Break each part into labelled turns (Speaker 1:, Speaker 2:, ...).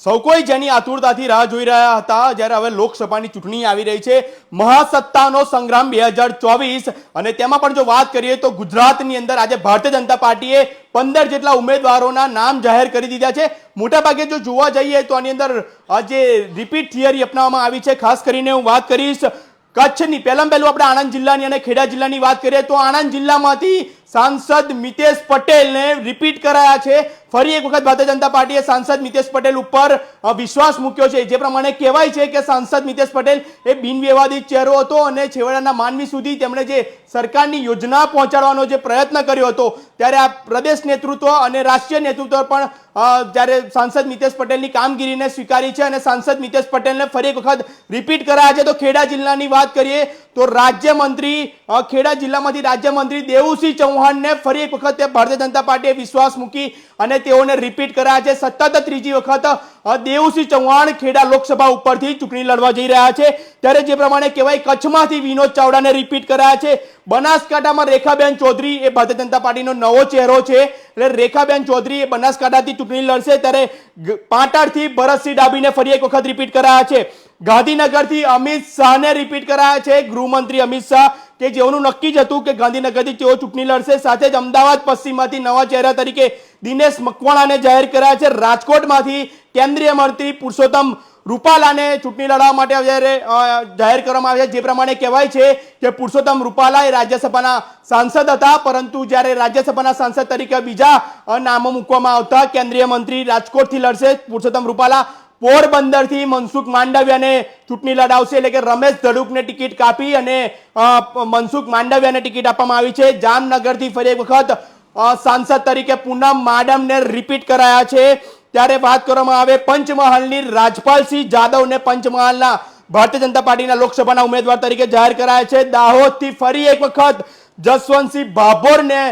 Speaker 1: સૌ કોઈ જેની આતુરતાથી રાહ જોઈ રહ્યા હતા, જ્યારે હવે લોકસભાની ચૂંટણી આવી રહી છે, મહાસત્તાનો સંગ્રામ બે હજાર ચોવીસ. અને તેમાં પણ જો વાત કરીએ તો ગુજરાતની અંદર આજે ભારતીય જનતા પાર્ટીએ પંદર જેટલા ઉમેદવારોના નામ જાહેર કરી દીધા છે. મોટાભાગે જો જોવા જઈએ તો આની અંદર આજે રિપીટ થિયરી અપનાવવામાં આવી છે, ખાસ કરીને હું વાત કરીશ કચ્છની. પહેલાં પહેલું આપણે આણંદ જિલ્લાની અને ખેડા જિલ્લાની વાત કરીએ તો આણંદ જિલ્લામાંથી સાંસદ મિતેશ પટેલને રિપીટ કરાયા છે. ફરી એક વખત ભારતીય જનતા પાર્ટીએ સાંસદ મિતેશ પટેલ ઉપર વિશ્વાસ મૂક્યો છે. જે પ્રમાણે કહેવાય છે કે સાંસદ મિતેશ પટેલ એ બિનવિવાદિત ચહેરો હતો અને છેવાડાના માનવી સુધી તેમણે જે સરકારની યોજના પહોંચાડવાનો જે પ્રયત્ન કર્યો હતો, ત્યારે આ પ્રદેશ નેતૃત્વ અને રાષ્ટ્રીય નેતૃત્વ પણ જ્યારે સાંસદ મિતેશ પટેલની કામગીરીને સ્વીકારી છે અને સાંસદ મિતેશ પટેલને ફરી એક વખત રિપીટ કરાયા છે, તો ખેડા જિલ્લાની વાત કરીએ, તો રાજ્યમંત્રી ખેડા જિલ્લામાંથી રાજ્યમંત્રી દેવુસિંહ ચૌહાણને ફરી એક વખત ભારતીય જનતા પાર્ટીએ વિશ્વાસ મૂકી અને તેઓને રિપીટ કરાયા છે. સતત ત્રીજી વખત દેવુસિંહ ચૌહાણ ખેડા લોકસભા ઉપરથી ચૂંટણી લડવા જઈ રહ્યા છે. ત્યારે જે પ્રમાણે કહેવાય, કચ્છમાંથી વિનોદ ચાવડાને રિપીટ કરાયા છે. બનાસકાંઠામાં રેખાબેન ચૌધરી એ ભારતીય જનતા પાર્ટીનો નવો ચહેરો છે. એટલે રેખાબેન ચૌધરી એ બનાસકાંઠાથી ચૂંટણી લડશે ત્યારે પાટણથી ભરતસિંહ ડાબીને ફરી એક વખત રિપીટ કરાયા છે. ગાંધીનગરથી અમિત શાહને રિપીટ કરાયા છે. ગૃહમંત્રી અમિત શાહ કે જેઓનું નક્કી જ હતું કે ગાંધીનગરથી તેઓ ચૂંટણી લડશે, સાથે જ અમદાવાદ પશ્ચિમમાંથી નવા ચહેરા તરીકે દિનેશ મકવાણાને જાહેર કરાયા છે. રાજકોટમાંથી કેન્દ્રીય મંત્રી પુરુષોત્તમ રૂપાલાને ચૂંટણી લડવા માટે જ્યારે જાહેર કરવામાં આવ્યા જે પ્રમાણે કહેવાય છે કે પુરુષોત્તમ રૂપાલા એ રાજ્યસભાના સાંસદ હતા, પરંતુ જ્યારે રાજ્યસભાના સાંસદ તરીકે બીજા નામો મૂકવામાં આવતા, કેન્દ્રીય મંત્રી રાજકોટથી લડશે પુરુષોત્તમ રૂપાલા પોરબંદરથી મનસુખ માંડવિયાને ચૂંટણી લડાવશે એટલે કે રમેશ ધડુકને ટિકિટ કાપી અને મનસુખ માંડવિયાને ટિકિટ આપવામાં આવી છે. જામનગરથી ફરી એક વખત સાંસદ તરીકે પૂનમ માડમને રિપીટ કરાયા છે. ત્યારે વાત કરવામાં આવે પંચમહાલની રાજપાલસિંહ જાદવને પંચમહાલના ભારતીય જનતા પાર્ટીના લોકસભાના ઉમેદવાર તરીકે જાહેર કરાયા છે. દાહોદથી ફરી એક વખત જસવંતસિંહ ભાભોરને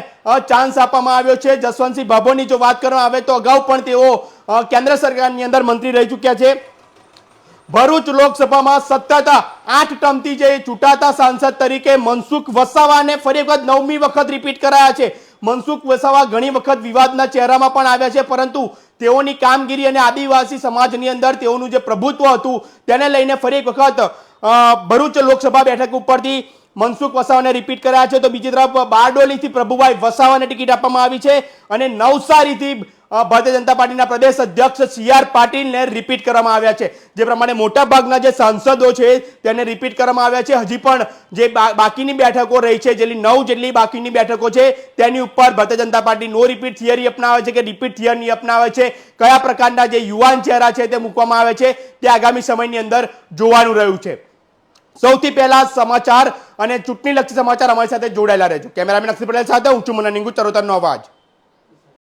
Speaker 1: ચાન્સ આપવામાં આવ્યો છે. જસવંતસિંહ ભાભોરની જો વાત કરવામાં આવે તો અગાઉ પણ તેઓ કેન્દ્ર સરકારની અંદર મંત્રી રહી ચૂક્યા છે. ભરૂચ લોકસભામાં સતત આઠ ટર્મથી જે ચૂંટાતા સાંસદ તરીકે મનસુખ વસાવાને ફરી વખત નવમી વખત રિપીટ કરાયા છે. મનસુખ વસાવા ઘણી વખત વિવાદના ચહેરામાં પણ આવ્યા છે, પરંતુ તેઓની કામગીરી અને આદિવાસી સમાજની અંદર તેઓનું જે પ્રભુત્વ હતું, તેને લઈને ફરી એક વખત ભરૂચ લોકસભા બેઠક ઉપરથી મનસુખ વસાવાને રિપીટ કરાયા છે. તો બીજી તરફ બારડોલીથી પ્રભુભાઈ વસાવાને ટિકિટ આપવામાં આવી છે અને નવસારીથી ભારતીય જનતા પાર્ટીના પ્રદેશ અધ્યક્ષ સી આર પાટીલને રિપીટ કરવામાં આવ્યા છે. જે પ્રમાણે મોટા ભાગના જે સાંસદો છે, તેને રિપીટ કરવામાં આવ્યા છે. હજી પણ જે બાકીની બેઠકો રહી છે જેટલી નવ જેટલી બાકીની બેઠકો છે, તેની ઉપર ભારતીય જનતા પાર્ટી નો રિપીટ થિયરી અપનાવે છે કે રિપીટ થિયરી અપનાવે છે. કયા પ્રકારના જે યુવાન ચહેરા છે તે મૂકવામાં આવે છે, તે આગામી સમયની અંદર જોવાનું રહ્યું છે. સૌથી પહેલા સમાચાર અને ચૂંટણી લક્ષી સમાચાર અમારી સાથે જોડાયેલા રહેજો. કેમેરામેન અક્ષય પટેલ સાથે હું છું, મને નિંગુ ચરોતરનો અવાજ.